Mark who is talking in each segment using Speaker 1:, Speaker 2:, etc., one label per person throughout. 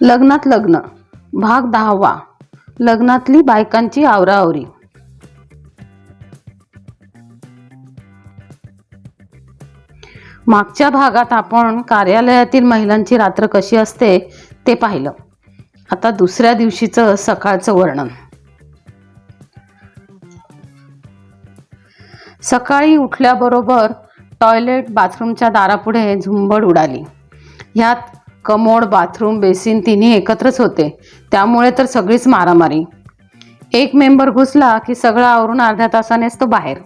Speaker 1: लग्नात लग्न. भाग दहावा. लग्नातली बायकांची आवराआवरी. मागच्या भागात आपण कार्यालयातील महिलांची रात्र कशी असते ते पाहिलं. आता दुसऱ्या दिवशीचं सकाळचं वर्णन. सकाळी उठल्याबरोबर टॉयलेट बाथरूमच्या दारापुढे झुंबड उडाली. ह्यात कमोड बाथरूम बेसिन तिन्ही एकत्रच होते. त्यामुळे तर सगळीच मारामारी. एक मेंबर घुसला की सगळं आवरून अर्ध्या तासानेच तो बाहेर.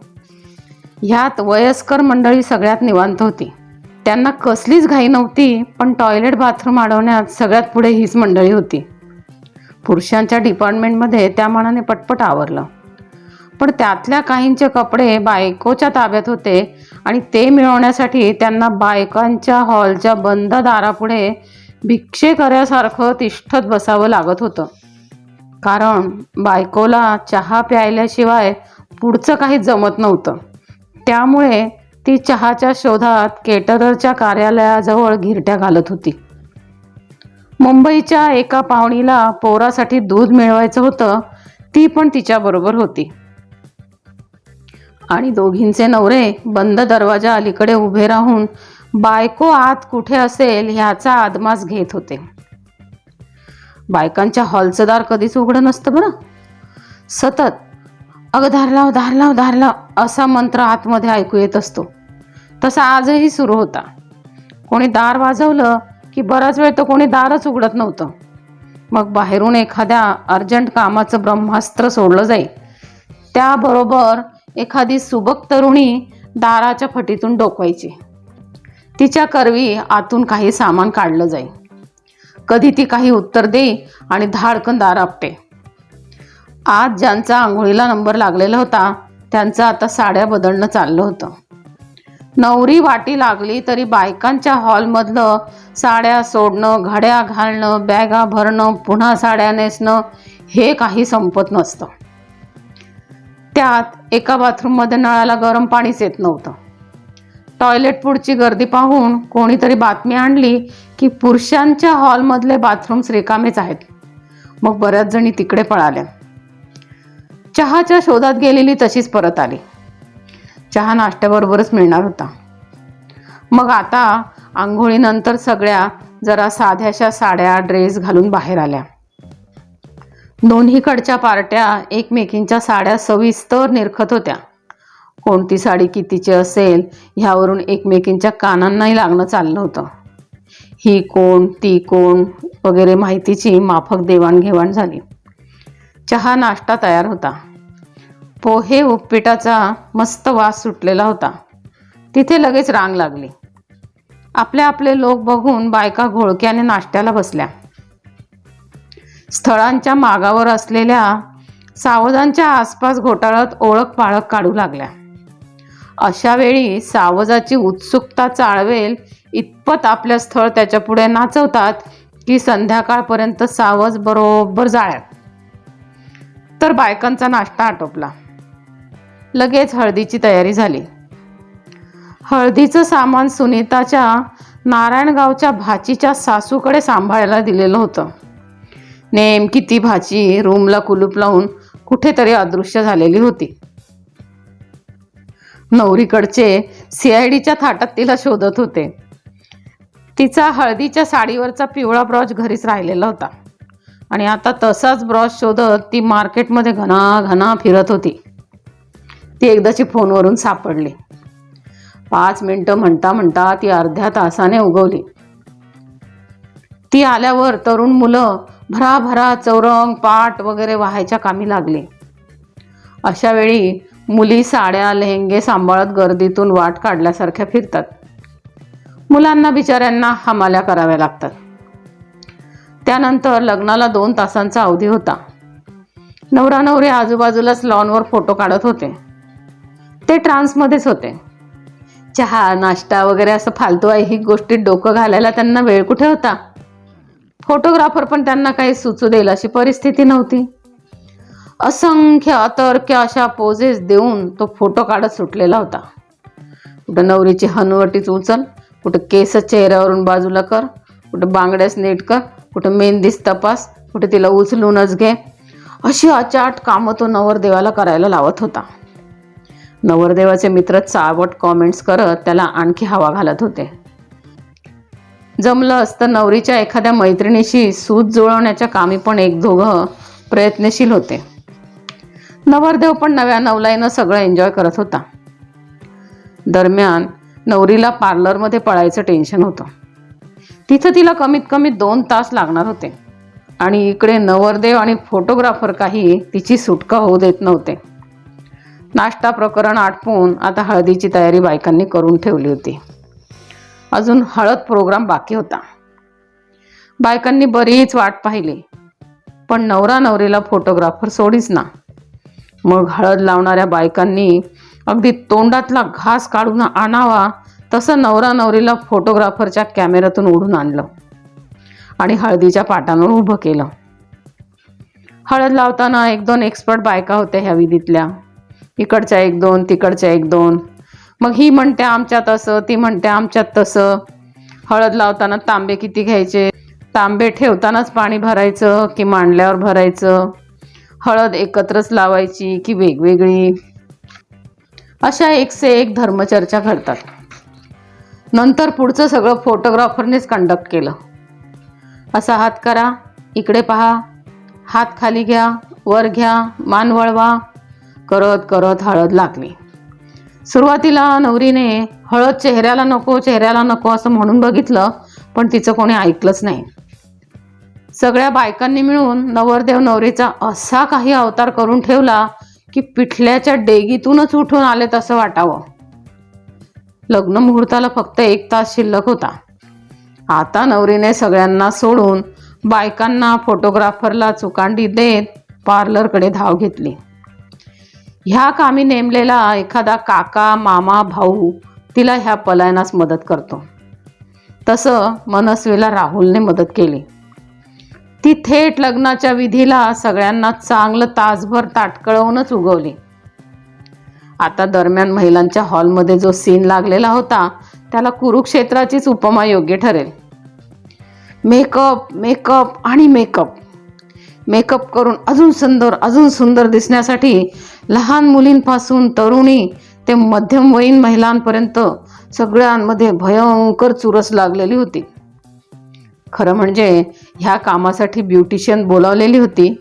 Speaker 1: ह्यात वयस्कर मंडळी सगळ्यात निवांत होती. त्यांना कसलीच घाई नव्हती पण टॉयलेट बाथरूम अडवण्यात सगळ्यात पुढे हीच मंडळी होती. पुरुषांच्या डिपार्टमेंटमध्ये त्या मनाने पटपट आवरलं. पण त्यातल्या काहींचे कपडे बायकोच्या ताब्यात होते आणि ते मिळवण्यासाठी त्यांना बायकांच्या हॉलच्या बंद दारापुढे भिक्षेकऱ्यासारखं तिष्ठत बसावं लागत होतं. कारण बायकोला चहा प्यायल्याशिवाय पुढचं काही जमत नव्हतं. त्यामुळे ती चहाच्या शोधात केटररच्या कार्यालयाजवळ घिरट्या घालत होती. मुंबईच्या एका पाहुणीला पोरासाठी दूध मिळवायचं होतं ती पण तिच्याबरोबर होती. आणि दोघींचे नवरे बंद दरवाजा अलीकडे उभे राहून बायको आत कुठे असेल ह्याचा आदमास घेत होते. बायकांच्या हॉलचं दार कधीच उघडं नसतं बरं. सतत अगं धार लाव धार लाव धार लाव असा मंत्र आतमध्ये ऐकू येत असतो. तसा आजही सुरू होता. कोणी दार वाजवलं की बराच वेळ तर कोणी दारच उघडत नव्हतं. मग बाहेरून एखाद्या अर्जंट कामाचं ब्रह्मास्त्र सोडलं जाईल त्याबरोबर एखादी सुबक तरुणी दाराच्या फटीतून डोकवायची. तिच्या करवी आतून काही सामान काढलं जाईल कधी ती काही उत्तर देई आणि धाडकन दार आपटे. आज ज्यांचा आंघोळीला नंबर लागलेला होता त्यांचं आता साड्या बदलणं चाललं होतं. नवरी वाटी लागली तरी बायकांच्या हॉलमधलं साड्या सोडणं घड्या घालणं बॅगा भरणं पुन्हा साड्या नेसणं हे काही संपत नसतं. त्यात एका बाथरूममध्ये नळाला गरम पाणीच येत नव्हतं. टॉयलेट पुढची गर्दी पाहून कोणीतरी बातमी आणली की पुरुषांच्या हॉलमधले बाथरूम्स रिकामेच आहेत. मग बऱ्याच जणी तिकडे पळाल्या. चहाच्या शोधात गेलेली तशीच परत आली. चहा नाश्त्याबरोबरच मिळणार होता. मग आता आंघोळीनंतर सगळ्या जरा साध्याशा साड्या ड्रेस घालून बाहेर आल्या. दोन्हीकडच्या पार्ट्या एकमेकींच्या साड्या सविस्तर निरखत होत्या. कोणती साडी कितीची असेल ह्यावरून एकमेकींच्या कानांनाही लागणं चाललं होतं. ही कोण ती कोण वगैरे माहितीची माफक देवाणघेवाण झाली. चहा नाश्ता तयार होता. पोहे उपपीठाचा मस्त वास सुटलेला होता. तिथे लगेच रांग लागली. आपले आपले लोक बघून बायका घोळक्याने नाश्त्याला बसल्या. स्थळांच्या मागावर असलेल्या सावजांच्या आसपास घोटाळत ओळख पाळख काढू लागल्या. अशा वेळी सावजाची उत्सुकता चाळवेल इतपत आपलं स्थळ त्याच्या पुढे नाचवतात की संध्याकाळपर्यंत सावज बरोबर जाळ्यात. तर बायकांचा नाश्ता आटोपला. लगेच हळदीची तयारी झाली. हळदीचं सामान सुनीताच्या नारायणगावच्या भाचीच्या सासूकडे सांभाळायला दिलेलं होतं. नेमकी ती भाची रूमला कुलूप लावून कुठेतरी अदृश्य झालेली होती. नवरीकडचे सीआयडीच्या थाटात तिला शोधत होते. तिचा हळदीच्या साडीवरचा पिवळा ब्रॉश घरीच राहिलेला होता. आणि आता तसाच ब्रॉश शोधत ती मार्केटमध्ये घना घना फिरत होती. ती एकदाची फोनवरून सापडली. पाच मिनटं म्हणता म्हणता ती अर्ध्या तासाने उगवली. ती आल्यावर तरुण मुलं भराभरा चौरंग पाट वगैरे व्हायच्या कामी लागली. अशा वेळी मुली साड्या लेहंगे सांभाळत गर्दीतून वाट काढल्यासारख्या फिरतात. मुलांना बिचाऱ्यांना हमाल्या कराव्या लागतात. त्यानंतर लग्नाला दोन तासांचा अवधी होता. नवरा नवरी आजूबाजूलाच लॉनवर फोटो काढत होते. ते ट्रान्समध्येच होते. चहा नाश्ता वगैरे असं फालतू आहे ही गोष्टीत डोकं घालायला त्यांना वेळ कुठे होता? फोटोग्राफर पण त्यांना काही सुचू देईल अशी परिस्थिती नव्हती. असंख्य अतर्क्य अशा पोजेस देऊन तो फोटो काढत सुटलेला होता. कुठं नवरीची हनुवटीच उचल कुठं केस चेहऱ्यावरून बाजूला कर कुठं बांगड्यास नीट कर कुठं मेहंदीस तपास कुठे तिला उचलूनच घे. अशी अचाट कामं तो नवरदेवाला करायला लावत होता. नवरदेवाचे मित्र चावट कॉमेंट्स करत त्याला आणखी हवा घालत होते. जमलं असतं नवरीच्या एखाद्या मैत्रिणीशी सूत जुळवण्याच्या कामी पण एक दोघं प्रयत्नशील होते. नवरदेव पण नव्या नवलाईनं सगळं एन्जॉय करत होता. दरम्यान नवरीला पार्लरमध्ये पळायचं टेन्शन होतं. तिथं तिला कमीत कमी दोन तास लागणार होते. आणि इकडे नवरदेव आणि फोटोग्राफर काही तिची सुटका होऊ देत नव्हते. नाश्ता प्रकरण आटपून आता हळदीची तयारी बायकांनी करून ठेवली होती. अजून हळद प्रोग्राम बाकी होता. बायकांनी बरीच वाट पाहिली. पण नवरा नवरीला फोटोग्राफर सोडीच ना. मग हळद लावणाऱ्या बायकांनी अगदी तोंडातला घास काढून आणावा तसं नवरा नवरीला फोटोग्राफरच्या कॅमेऱ्यातून ओढून आणलं आणि हळदीच्या पाटांवर उभं केलं. हळद लावताना एक दोन एक्सपर्ट बायका होत्या ह्या विधीतल्या. इकडच्या एक दोन तिकडच्या एक दोन. मग ही म्हणते आमच्यात असं ती म्हणते आमच्यात तसं. हळद लावताना तांबे किती घ्यायचे? तांबे ठेवतानाच पाणी भरायचं की मांडल्यावर भरायचं? हळद एकत्रच लावायची की वेगवेगळी? अशा एकसे एक धर्मचर्चा घडतात. नंतर पुढचं सगळं फोटोग्राफरनेच कंडक्ट केलं. असा हात करा इकडे पहा हात खाली घ्या वर घ्या मान वळवा करत करत हळद लागली. सुरुवातीला नवरीने हळद चेहऱ्याला नको चेहऱ्याला नको असं म्हणून बघितलं पण तिचं कोणी ऐकलंच नाही. सगळ्या बायकांनी मिळून नवरदेव नवरीचा असा काही अवतार करून ठेवला की पिठल्याच्या डेगीतूनच उठून आले तसं वाटावं. लग्न मुहूर्ताला फक्त एक तास शिल्लक होता. आता नवरीने सगळ्यांना सोडून बायकांना फोटोग्राफरला चुकांडी देत पार्लरकडे धाव घेतली. ह्या कामी नेमलेला एखादा काका मामा भाऊ तिला ह्या पलायनास मदत करतो. तसं मनस्वीला राहुलने मदत केली. ती थेट लग्नाच्या विधीला सगळ्यांना चांगलं तासभर ताटकळवूनच उगवली. आता दरम्यान महिलांच्या हॉलमध्ये जो सीन लागलेला होता त्याला कुरुक्षेत्राचीच उपमा योग्य ठरेल. मेकअप मेकअप आणि मेकअप. मेकअप करून अजून सुंदर अजून सुंदर दिसण्यासाठी लहान मुलींपासून तरुणी ते मध्यमवयीन महिलांपर्यंत सगळ्यांमध्ये भयंकर चुरस लागलेली होती. खरं म्हणजे ह्या कामासाठी ब्युटिशियन बोलावलेली होती.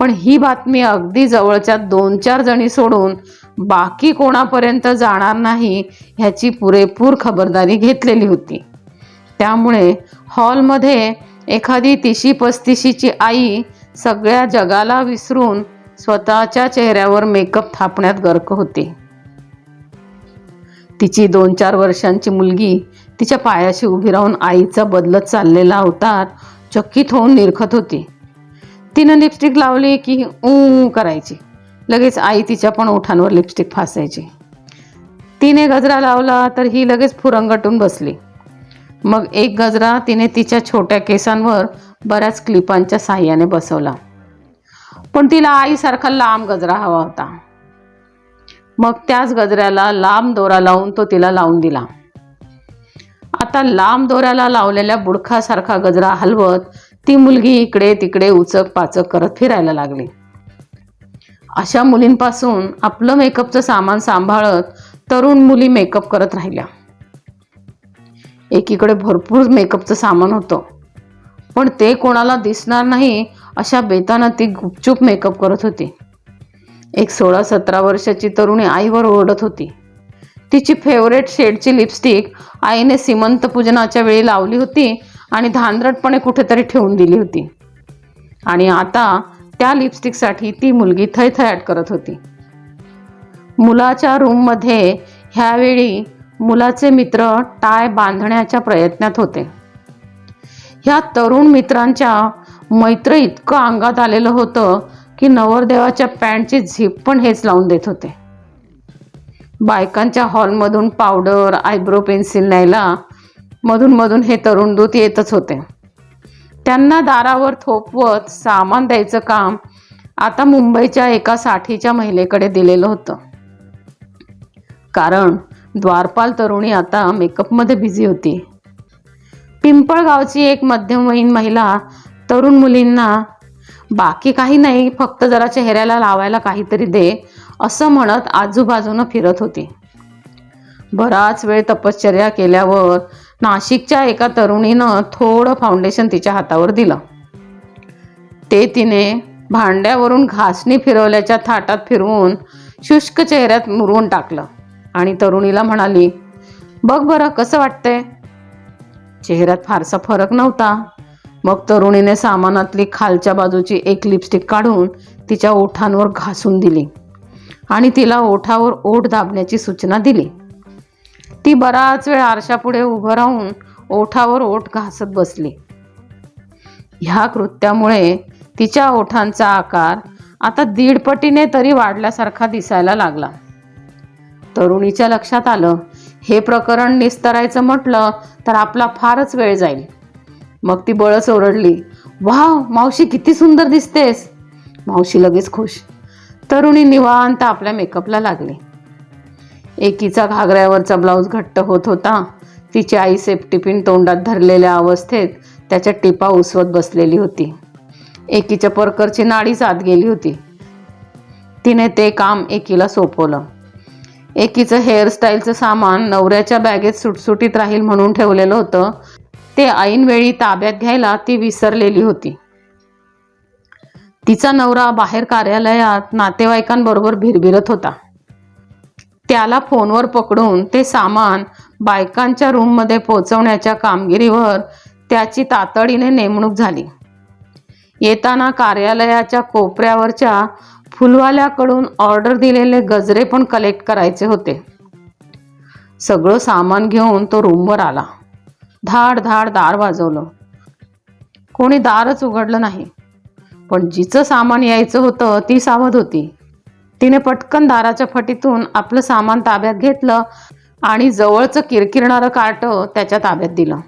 Speaker 1: पण ही बातमी अगदी जवळच्या दोन चार जणी सोडून बाकी कोणापर्यंत जाणार नाही ह्याची पुरेपूर खबरदारी घेतलेली होती. त्यामुळे हॉलमध्ये एखादी तिशी पस्तिशीची आई सगळ्या जगाला विसरून स्वतःच्या चेहऱ्यावर मेकअप थापण्यात गर्क होती. तिची दोन चार वर्षांची मुलगी तिच्या पायाशी उभी राहून आईचा बदलत चाललेला अवतार चकित होऊन निरखत होती. तिनं लिपस्टिक लावली की ऊ करायची. लगेच आई तिच्या पण ओठांवर लिपस्टिक फासायची. तिने गजरा लावला तर ही लगेच फुरंगटून बसली. मग एक गजरा तिने तिच्या छोट्या केसांवर बऱ्याच क्लिपांच्या साह्याने बसवला. पण तिला आईसारखा लांब गजरा हवा होता. मग त्याच गजऱ्याला लांब दोरा लावून तो तिला लावून दिला. आता लांब दोऱ्याला लावलेल्या बुडखासारखा गजरा हलवत ती मुलगी इकडे तिकडे उचक पाचक करत फिरायला लागली. अशा मुलींपासून आपलं मेकअपचं सामान सांभाळत तरुण मुली मेकअप करत राहिल्या. एकीकडे भरपूर मेकअपचं सामान होतं. पण ते कोणाला दिसणार नाही अशा बेतानं ती गुपचूप मेकअप करत होती. एक सोळा सतरा वर्षाची तरुणी आईवर ओरडत होती. तिची फेवरेट शेडची लिपस्टिक आईने सीमंत पूजनाच्या वेळी लावली होती आणि धांदरटपणे कुठेतरी ठेवून दिली होती. आणि आता त्या लिपस्टिकसाठी ती मुलगी थैथयाट करत होती. मुलाच्या रूममध्ये ह्यावेळी मुलाचे मित्र टाय बांधण्याच्या प्रयत्नात होते. ह्या तरुण मित्रांच्या मैत्र इतकं अंगात आलेलं होतं की नवरदेवाच्या पॅन्टची झीप पण हेच लावून देत होते. बायकांच्या हॉलमधून पावडर आयब्रो पेन्सिल न्यायला मधून मधून हे तरुण दूत येतच होते. त्यांना दारावर थोपवत सामान द्यायचं काम आता मुंबईच्या एका साठीच्या महिलेकडे दिलेलं होतं. कारण द्वारपाल तरुणी आता मेकअपमध्ये बिझी होती. पिंपळगावची एक मध्यमवयीन महिला तरुण मुलींना बाकी काही नाही फक्त जरा चेहऱ्याला लावायला काहीतरी दे असं म्हणत आजूबाजूनं फिरत होती. बराच वेळ तपश्चर्या केल्यावर नाशिकच्या एका तरुणीनं थोडं फाउंडेशन तिच्या हातावर दिलं. ते तिने भांड्यावरून घासणी फिरवल्याच्या थाटात फिरवून शुष्क चेहऱ्यात मुरवून टाकलं आणि तरुणीला म्हणाली बघ बरं कसं वाटतंय? चेहऱ्यात फारसा फरक नव्हता. मग तरुणीने सामानातली खालच्या बाजूची एक लिपस्टिक काढून तिच्या ओठांवर घासून दिली. आणि तिला ओठावर ओठ दाबण्याची सूचना दिली. ती बराच वेळ आरशापुढे उभं राहून ओठावर ओठ घासत बसली. ह्या कृत्यामुळे तिच्या ओठांचा आकार आता दीडपटीने तरी वाढल्यासारखा दिसायला लागला. तरुणीच्या लक्षात आलं हे प्रकरण निस्तरायचं म्हटलं तर आपला फारच वेळ जाईल. मग ती बळच ओरडली वाव मावशी किती सुंदर दिसतेस. मावशी लगेच खुश. तरुणी निवांत आपल्या मेकअपला लागली. एकीचा घागऱ्यावरचा ब्लाऊज घट्ट होत होता. तिची आई सेफ्टी पिन तोंडात धरलेल्या अवस्थेत त्याच्या टिपा उसवत बसलेली होती. एकीच्या परकरची नाडीच आत गेली होती. तिने ते काम एकीला सोपवलं. एकीचं हेअरस्टाईलचं सामान नवऱ्याच्या बॅगेत सुटसुटीत राहील म्हणून ठेवलेलं होतं. ते ऐनवेळी ताब्यात घ्यायला ती विसरलेली होती. तिचा नवरा बाहेर कार्यालयात नातेवाईकांबरोबर भिरभिरत होता. त्याला फोनवर पकडून ते सामान बायकांच्या रूममध्ये पोहोचवण्याच्या कामगिरीवर त्याची तातडीने नेमणूक झाली. येताना कार्यालयाच्या कोपऱ्यावरच्या फुलवाल्याकडून ऑर्डर दिलेले गजरे पण कलेक्ट करायचे होते. सगळं सामान घेऊन तो रूमवर आला. धाड धाड दार वाजवलं. कोणी दारच उघडलं नाही. पण जिचं सामान यायचं होतं ती सावध होती. तिने पटकन दाराच्या फटीतून आपलं सामान ताब्यात घेतलं आणि जवळचं किरकिरणारं कार्ट त्याच्या ताब्यात दिलं.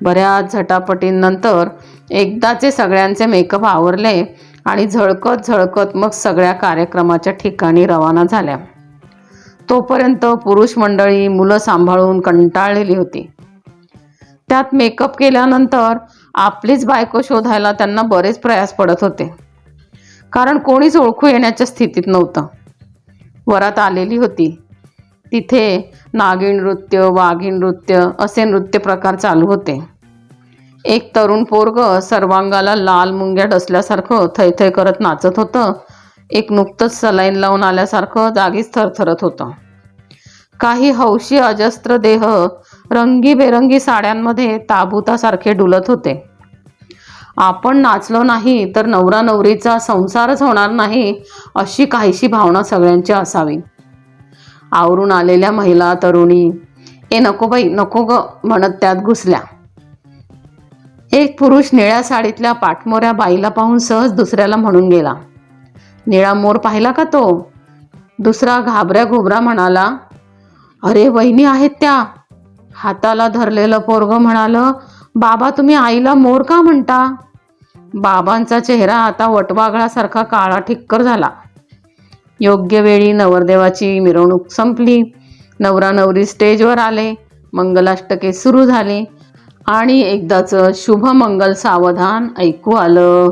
Speaker 1: बऱ्याच झटापटींनंतर एकदाचे सगळ्यांचे मेकअप आवरले आणि झळकत झळकत मग सगळ्या कार्यक्रमाच्या ठिकाणी रवाना झाल्या. तोपर्यंत पुरुष मंडळी मुलं सांभाळून कंटाळलेली होती. त्यात मेकअप केल्यानंतर आपलीच बायको शोधायला त्यांना बरेच प्रयास पडत होते. कारण कोणीच ओळखू येण्याच्या स्थितीत नव्हतं. वरात आलेली होती. तिथे नागिण नृत्य वाघीण नृत्य असे नृत्य प्रकार चालू होते. एक तरुण पोरग सर्वांगाला लाल मुंग्या डसल्यासारखं थैथै करत नाचत होतं. एक नुकतंच सलाईन लावून आल्यासारखं जागीच थरथरत होतं. काही हौशी अजस्त्र देह रंगीबेरंगी साड्यांमध्ये ताबुतासारखे डुलत होते. आपण नाचलो नाही तर नवरा नवरीचा संसारच होणार नाही अशी काहीशी भावना सगळ्यांची असावी. आवरून आलेल्या महिला तरुणी ए नको बाई नको ग म्हणत त्यात घुसल्या. एक पुरुष निळ्या साडीतल्या पाठमोऱ्या बाईला पाहून सहज दुसऱ्याला म्हणून गेला. निळा मोर पाहिला का तो? दुसरा घाबऱ्या घुबरा म्हणाला अरे वहिनी आहेत त्या. हाताला धरलेलं पोरग म्हणालं बाबा तुम्ही आईला मोर का म्हणता? बाबांचा चेहरा आता वटवागळासारखा काळा ठिक्कर झाला. योग्य वेळी नवरदेवाची मिरवणूक संपली. नवरा नवरी स्टेजवर आले. मंगलाष्टके सुरू झाले. आणि एकदाचं शुभमंगल सावधान ऐकू आलं.